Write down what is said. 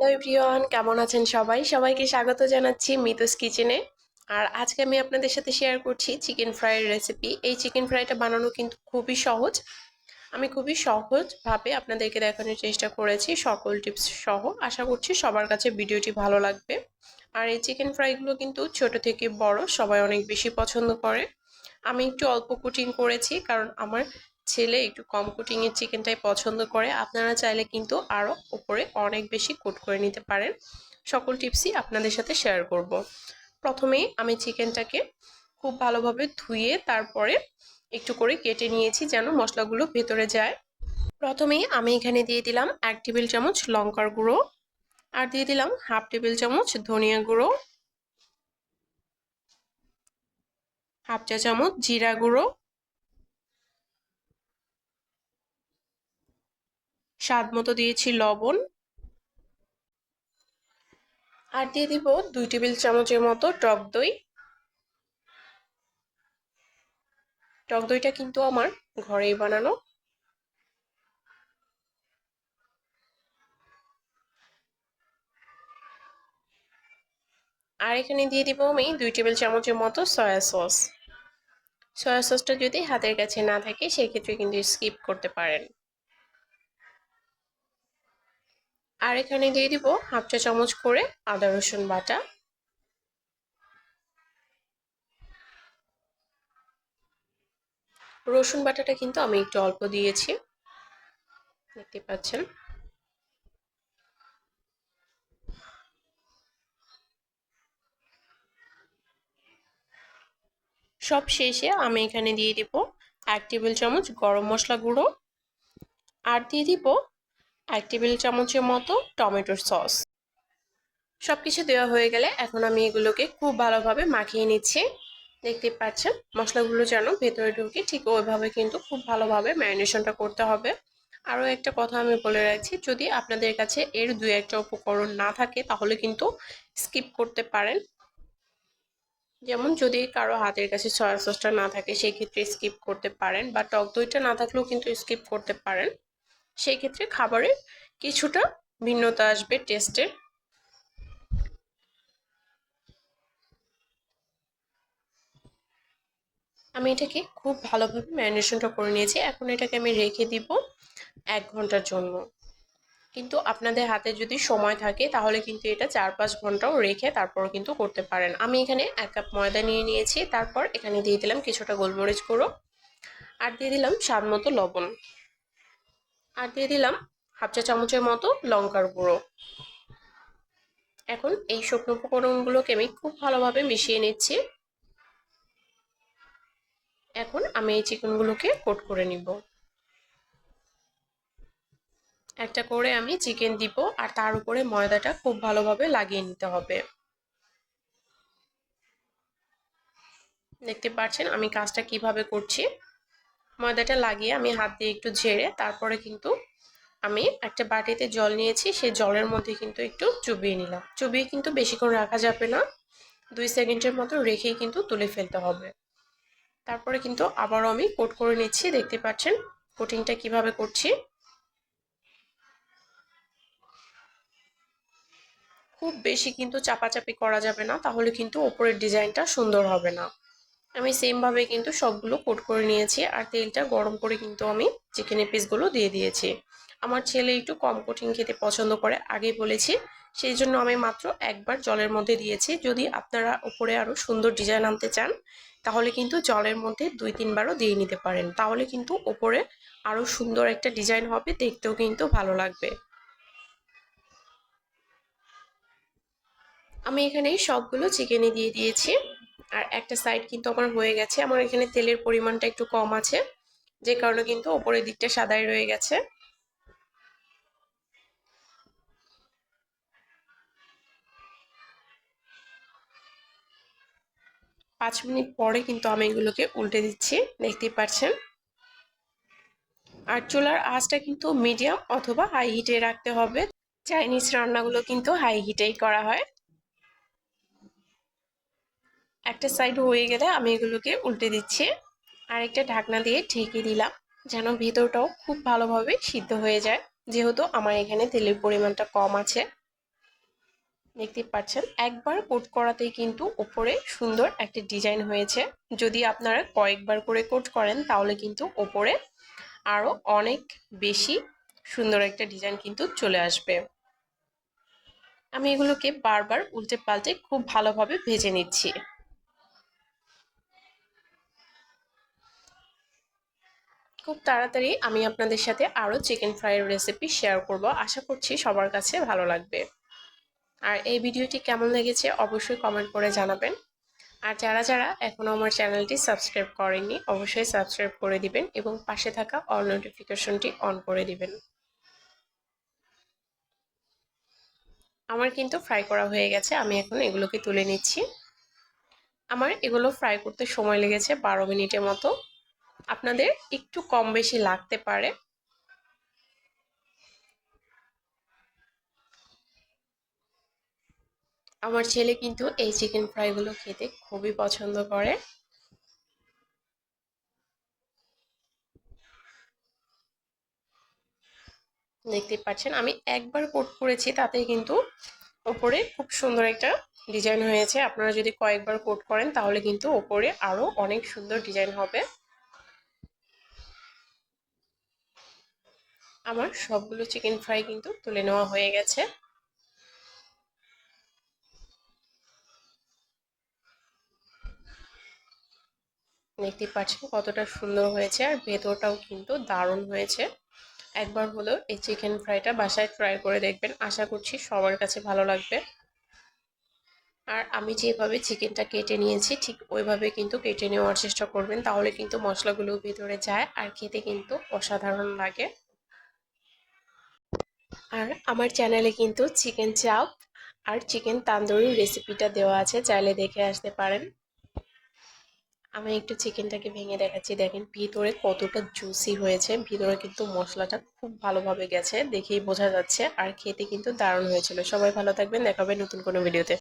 Hello everyone কেমন আছেন সবাই? সবাইকে স্বাগত জানাচ্ছি মিতুস কিচেনে। আর আজকে আমি আপনাদের সাথে শেয়ার করছি চিকেন ফ্রাইয়ের রেসিপি এই চিকেন ফ্রাইটা বানানো কিন্তু খুবই সহজ। আমি খুবই সহজভাবে আপনাদেরকে দেখানোর চেষ্টা করেছি, সকল টিপস সহ। আশা করছি সবার কাছে ভিডিওটি ভালো লাগবে। আর এই চিকেন ফ্রাইগুলো কিন্তু ছোট থেকে বড়, সবাই অনেক বেশি পছন্দ করে। আমি একটু অল্প কুটিং করেছি, কারণ আমার ছেলে একটু কম কুটিংয়ের চিকেনটাই পছন্দ করে, আপনারা চাইলে কিন্তু আরও ওপরে অনেক বেশি কুট করে নিতে পারেন সকল টিপসই আপনাদের সাথে শেয়ার করব। প্রথমেই আমি চিকেনটাকে খুব ভালোভাবে ধুয়ে তারপরে একটু করে কেটে নিয়েছি যেন মশলাগুলো ভেতরে যায় প্রথমেই আমি এখানে দিয়ে দিলাম এক টেবিল চামচ লঙ্কার গুঁড়ো আর দিয়ে দিলাম হাফ টেবিল চামচ ধনিয়া গুঁড়ো, হাফ চা চামচ জিরা গুঁড়ো স্বাদ মতো দিয়েছি লবণ। আর দিয়ে দিব দুই টেবিল চামচের মতো টক দই। টক দইটা কিন্তু আমার ঘরেই বানানো। আর এখানে দিয়ে দিব আমি দুই টেবিল চামচের মতো সয়া সস। সয়া সসটা যদি হাতের কাছে না থাকে, সেক্ষেত্রে কিন্তু স্কিপ করতে পারেন। আর এখানে দিয়ে দিব হাফ চা চামচ করে আদা, রসুন বাটা। রসুন বাটাটা কিন্তু আমি একটু অল্প দিয়েছি, দেখতে পাচ্ছেন। সব শেষে আমি এখানে দিয়ে দিব এক টেবিল চামচ গরম মশলা গুঁড়ো। আর দিয়ে দিব এক টেবিল চামচের মতো টমেটোর সস। সব কিছু দেওয়া হয়ে গেলে এখন আমি এগুলোকে খুব ভালোভাবে মাখিয়ে নিচ্ছি। দেখতে পাচ্ছেন, মশলাগুলো যেন ভেতরে ঢুকে ঠিক ওইভাবে কিন্তু খুব ভালোভাবে ম্যারিনেশনটা করতে হবে। আরও একটা কথা আমি বলে রাখছি, যদি আপনাদের কাছে এর দু একটা উপকরণ না থাকে, তাহলে কিন্তু স্কিপ করতে পারেন। যেমন যদি কারও হাতের কাছে সয়া সসটা না থাকে সেক্ষেত্রে স্কিপ করতে পারেন বা টক দইটা না থাকলেও কিন্তু স্কিপ করতে পারেন। সেই ক্ষেত্রে খাবারের কিছুটা ভিন্নতা আসবে টেস্টের। আমি এটাকে খুব ভালোভাবে ম্যারিনেশনটা করে নিয়েছি। এখন এটাকে আমি রেখে দিব এক ঘণ্টার জন্য। কিন্তু আপনাদের হাতে যদি সময় থাকে, তাহলে কিন্তু এটা চার পাঁচ ঘন্টাও রেখে তারপর কিন্তু করতে পারেন। আমি এখানে এক কাপ ময়দা নিয়ে নিয়েছি। তারপর এখানে দিয়ে দিলাম কিছুটা গোলমরিচ গুঁড়ো। আর দিয়ে দিলাম স্বাদ মতো লবণ। আর দিয়ে দিলাম হাফ চা চামচের মতো লঙ্কার গুঁড়ো। এখন এই শুকনো উপকরণগুলোকে আমি খুব ভালোভাবে মিশিয়ে নিচ্ছি। এখন আমি এই চিকেনগুলোকে কোট করে নিব। একটা করে আমি চিকেন দিব আর তার উপরে ময়দাটা খুব ভালোভাবে লাগিয়ে নিতে হবে। দেখতে পাচ্ছেন আমি কাজটা কীভাবে করছি। ময়দাটা লাগিয়ে আমি হাত দিয়ে একটু ঝেড়ে তারপরে কিন্তু আমি একটা বাটিতে জল নিয়েছি সেই জলের মধ্যে কিন্তু একটু চুবিয়ে নিলাম। চুবিয়ে কিন্তু বেশিক্ষণ রাখা যাবে না, দুই সেকেন্ডের মতো রেখেই কিন্তু তুলে ফেলতে হবে। তারপরে কিন্তু আবারও আমি কোট করে নিচ্ছি, দেখতে পাচ্ছেন কোটিংটা কীভাবে করছি। খুব বেশি কিন্তু চাপাচাপি করা যাবে না, তাহলে কিন্তু ওপরের ডিজাইনটা সুন্দর হবে না। আমি সেমভাবে কিন্তু সবগুলো কোট করে নিয়েছি আর তেলটা গরম করে কিন্তু আমি চিকেনের পিসগুলো দিয়ে দিয়েছি। আমার ছেলে একটু কম কঠিন খেতে পছন্দ করে আগে বলেছি, সেই জন্য আমি মাত্র একবার জলের মধ্যে দিয়েছি। যদি আপনারা উপরে আরও সুন্দর ডিজাইন আনতে চান, তাহলে কিন্তু জলের মধ্যে দুই তিনবারও দিয়ে নিতে পারেন। তাহলে কিন্তু ওপরে আরও সুন্দর একটা ডিজাইন হবে, দেখতেও কিন্তু ভালো লাগবে। আমি এখানে সবগুলো চিকেনে দিয়ে দিয়েছি। আর একটা সাইড কিন্তু আমার হয়ে গেছে। আমার এখানে তেলের পরিমাণটা একটু কম আছে, যে কারণে কিন্তু ওপরের দিকটা সাদাই রয়ে গেছে। পাঁচ মিনিট পরে কিন্তু আমি এগুলোকে উল্টে দিচ্ছি, দেখতেই পাচ্ছেন আর চুলার আঁচটা কিন্তু মিডিয়াম অথবা হাই হিটে রাখতে হবে। চাইনিজ রান্নাগুলো কিন্তু হাই হিটেই করা হয়। একটা সাইড হয়ে গেলে আমি এগুলোকে উল্টে দিচ্ছি। আর একটা ঢাকনা দিয়ে ঢেকে দিলাম যেন ভেতরটাও খুব ভালোভাবে সিদ্ধ হয়ে যায়। যেহেতু আমার এখানে তেলের পরিমাণটা কম আছে। দেখতে পাচ্ছেন, একবার কোট করাতেই কিন্তু ওপরে সুন্দর একটা ডিজাইন হয়েছে। যদি আপনারা কয়েকবার করে কোট করেন, তাহলে কিন্তু ওপরে আরও অনেক বেশি সুন্দর একটা ডিজাইন কিন্তু চলে আসবে। আমি এগুলোকে বারবার উল্টে পাল্টে খুব ভালোভাবে ভেজে নিচ্ছি। খুব তাড়াতাড়ি আমি আপনাদের সাথে আরও চিকেন ফ্রাইয়ের রেসিপি শেয়ার করব। আশা করছি সবার কাছে ভালো লাগবে। আর এই ভিডিওটি কেমন লেগেছে অবশ্যই কমেন্ট করে জানাবেন। আর যারা যারা এখনও আমার চ্যানেলটি সাবস্ক্রাইব করেননি, অবশ্যই সাবস্ক্রাইব করে দিবেন এবং পাশে থাকা অল নোটিফিকেশনটি অন করে দিবেন। আমার কিন্তু ফ্রাই করা হয়ে গেছে, আমি এখন এগুলোকে তুলে নিচ্ছি। আমার এগুলো ফ্রাই করতে সময় লেগেছে বারো মিনিটের মতো। আপনাদের একটু কম বেশি লাগতে পারে। আমার ছেলে কিন্তু এই চিকেন ফ্রাইগুলো খেতে খুবই পছন্দ করে। দেখতে পাচ্ছেন, আমি একবার কোট করেছি তাতে কিন্তু ওপরে খুব সুন্দর একটা ডিজাইন হয়েছে। আপনারা যদি কয়েকবার কোট করেন, তাহলে কিন্তু ওপরে আরও অনেক সুন্দর ডিজাইন হবে। আমার সবগুলো চিকেন ফ্রাই কিন্তু তুলে নেওয়া হয়ে গেছে। দেখতে পাচ্ছেন কতটা সুন্দর হয়েছে আর ভেতরটাও কিন্তু দারুণ হয়েছে। একবার হলো এই চিকেন ফ্রাইটা বাসায় ট্রাই করে দেখবেন। আশা করছি সবার কাছে ভালো লাগবে। আর আমি যেভাবে চিকেনটা কেটে নিয়েছি, ঠিক ওইভাবে কিন্তু কেটে নেওয়ার চেষ্টা করবেন। তাহলে কিন্তু মশলাগুলো ভেতরে যায় আর খেতে কিন্তু অসাধারণ লাগে। আর আমার চ্যানেলে কিন্তু চিকেন চাপ আর চিকেন তান্দুরি রেসিপিটা দেওয়া আছে, চাইলে দেখে আসতে পারেন। আমি একটু চিকেনটাকে ভেঙে দেখাচ্ছি। দেখেন, ভিতরে কতটা জুসি হয়েছে। ভিতরে কিন্তু মশলাটা খুব ভালোভাবে গেছে, দেখেই বোঝা যাচ্ছে। আর খেতে কিন্তু দারুণ হয়েছিল। সবাই ভালো থাকবেন, দেখাবে নতুন কোনো ভিডিওতে